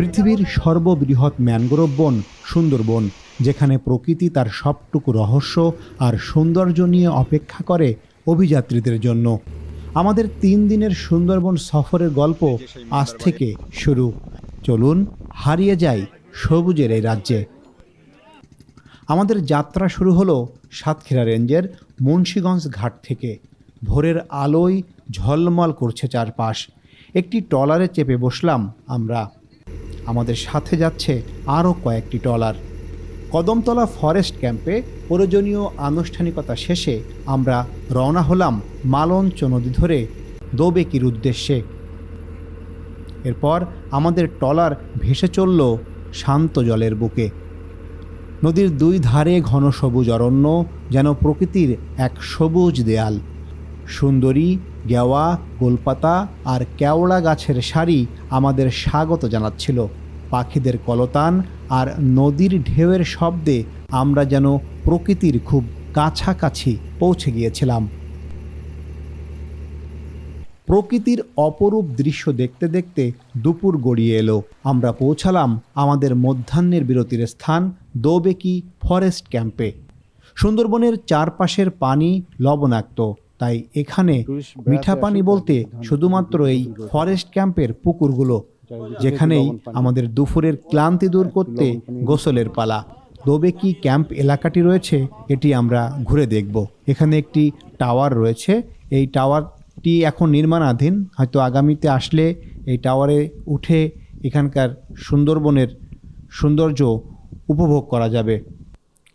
পৃথিবীর সর্ববৃহৎ ম্যানগ্রোভ বন সুন্দরবন যেখানে প্রকৃতি তার সবটুকু রহস্য আর সৌন্দর্য নিয়ে অপেক্ষা করে অভিযাত্রীদের জন্য। আমাদের তিন দিনের সুন্দরবন সফরের গল্প আজ থেকে শুরু। চলুন হারিয়ে যাই সবুজের এই রাজ্যে। আমাদের যাত্রা শুরু হলো সাতক্ষীরা রেঞ্জের মুন্সীগঞ্জ ঘাট থেকে। ভোরের আলোয় ঝলমল করছে চারপাশ। একটি ট্রলারে চেপে বসলাম আমরা। আমাদের সাথে যাচ্ছে আরও কয়েকটি ট্রলার কদমতলা ফরেস্ট ক্যাম্পে প্রয়োজনীয় আনুষ্ঠানিকতা শেষে আমরা রওনা হলাম মালঞ্চ নদী ধরে দোবেকির উদ্দেশ্যে। এরপর আমাদের ট্রলার ভেসে চলল শান্ত জলের বুকে। নদীর দুই ধারে ঘন সবুজ অরণ্য যেন প্রকৃতির এক সবুজ দেয়াল। সুন্দরী গেওয়া গোলপাতা আর কেওড়া গাছের সারি আমাদের স্বাগত জানাচ্ছিল। পাখিদের কলতান আর নদীর ঢেউয়ের শব্দে আমরা যেন প্রকৃতির খুব কাছাকাছি পৌঁছে গিয়েছিলাম। প্রকৃতির অপরূপ দৃশ্য দেখতে দেখতে দুপুর গড়িয়ে এলো। আমরা পৌঁছালাম আমাদের মধ্যাহ্নের বিরতির স্থান, দোবেকি ফরেস্ট ক্যাম্পে। সুন্দরবনের চারপাশের পানি লবণাক্ত। তাই এখানে মিঠা পানি বলতে শুধুমাত্র এই ফরেস্ট ক্যাম্পের পুকুরগুলো যেখানেই আমাদের দুপুরের ক্লান্তি দূর করতে গোসলের পালা। দোবেকি ক্যাম্প এলাকাটি রয়েছে? এটি আমরা ঘুরে দেখব। এখানে একটি টাওয়ার রয়েছে। এই টাওয়ারটি এখন নির্মাণাধীন। হয়তো আগামীতে আসলে এই টাওয়ারে উঠে এখানকার সুন্দরবনের সৌন্দর্য উপভোগ করা যাবে।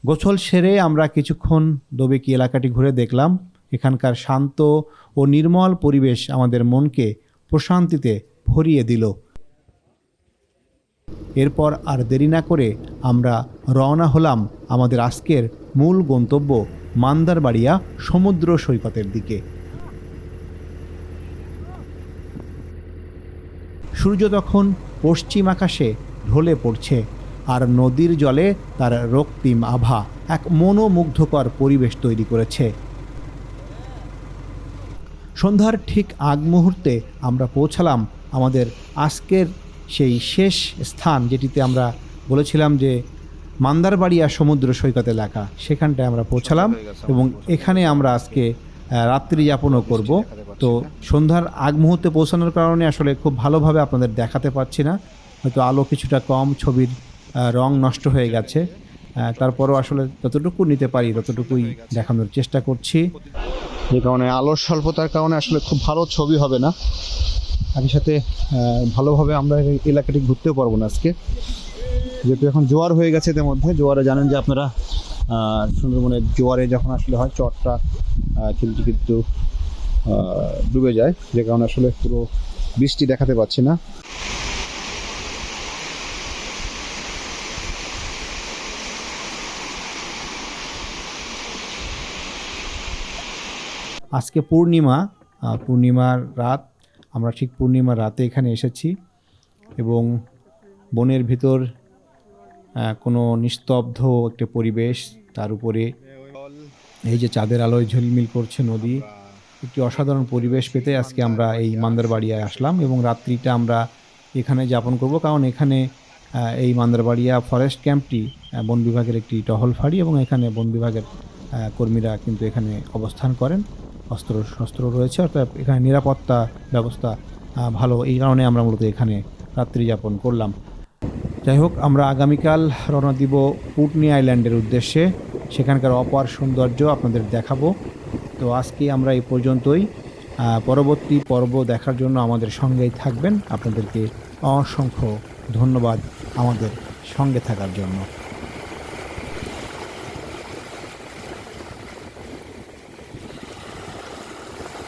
গোসল সেরে আমরা কিছুক্ষণ দোবেকি এলাকাটি ঘুরে দেখলাম। এখানকার শান্ত ও নির্মল পরিবেশ আমাদের মনকে প্রশান্তিতে ভরিয়ে দিল। এরপর আর দেরি না করে আমরা রওনা হলাম আমাদের আজকের মূল গন্তব্য মান্দারবাড়িয়া সমুদ্র সৈকতের দিকে। সূর্য তখন পশ্চিম আকাশে ঢলে পড়ছে আর নদীর জলে তার রক্তিম আভা এক মনোমুগ্ধকর পরিবেশ তৈরি করেছে। সন্ধ্যার ঠিক আগ মুহূর্তে আমরা পৌঁছালাম আমাদের আজকের সেই শেষ স্থান, যেটিতে আমরা বলেছিলাম যে মান্দারবাড়িয়া সমুদ্র সৈকত এলাকা। সেখানটায় আমরা পৌঁছালাম এবং এখানে আমরা আজকে রাত্রি যাপনও করব। তো সন্ধ্যার আগ মুহূর্তে পৌঁছানোর কারণে আসলে খুব ভালোভাবে আপনাদের দেখাতে পারছি না। হয়তো আলো কিছুটা কম, ছবির রং নষ্ট হয়ে গেছে। তারপরও আসলে যতটুকু নিতে পারি, ততটুকুই দেখানোর চেষ্টা করছি। যে কারণে আলোর স্বল্পতার কারণে আসলে খুব ভালো ছবি হবে না। একই সাথে ভালোভাবে আমরা এলাকাটি ঘুরতেও পারব না আজকে। যেহেতু এখন জোয়ার হয়ে গেছে এদের মধ্যে, জোয়ারে জানেন যে আপনারা সুন্দরবনের জোয়ারে যখন আসলে হয় চটটা কিন্তু কিন্তু ডুবে যায়। যে কারণে আসলে পুরো বৃষ্টি দেখাতে পাচ্ছি না। আজকে পূর্ণিমা পূর্ণিমার রাত, আমরা ঠিক পূর্ণিমার রাতে এখানে এসেছি এবং বনের ভিতর কোনো নিস্তব্ধ একটা পরিবেশ, তার উপরে এই যে চাঁদের আলোয় ঝিলমিল করছে নদী, একটি অসাধারণ পরিবেশ পেতে আজকে আমরা এই মান্দারবাড়িয়ায় আসলাম এবং রাত্রিটা আমরা এখানে যাপন করব, কারণ এখানে এই মান্দারবাড়িয়া ফরেস্ট ক্যাম্পটি বন বিভাগের একটি টহল ফাঁড়ি এবং এখানে বন বিভাগের কর্মীরা কিন্তু এখানে অবস্থান করেন। অস্ত্র, শস্ত্র রয়েছে, অর্থাৎ এখানে নিরাপত্তা ব্যবস্থা ভালো। এই কারণে আমরা মূলত এখানে রাত্রি যাপন করলাম। যাই হোক, আমরা আগামীকাল রওনা দিব পুটনি আইল্যান্ডের উদ্দেশ্যে। সেখানকার অপার সৌন্দর্য আপনাদের দেখাবো। তো আজকে আমরা এই পর্যন্তই। পরবর্তী পর্ব দেখার জন্য আমাদের সঙ্গেই থাকবেন। আপনাদেরকে অসংখ্য ধন্যবাদ আমাদের সঙ্গে থাকার জন্য।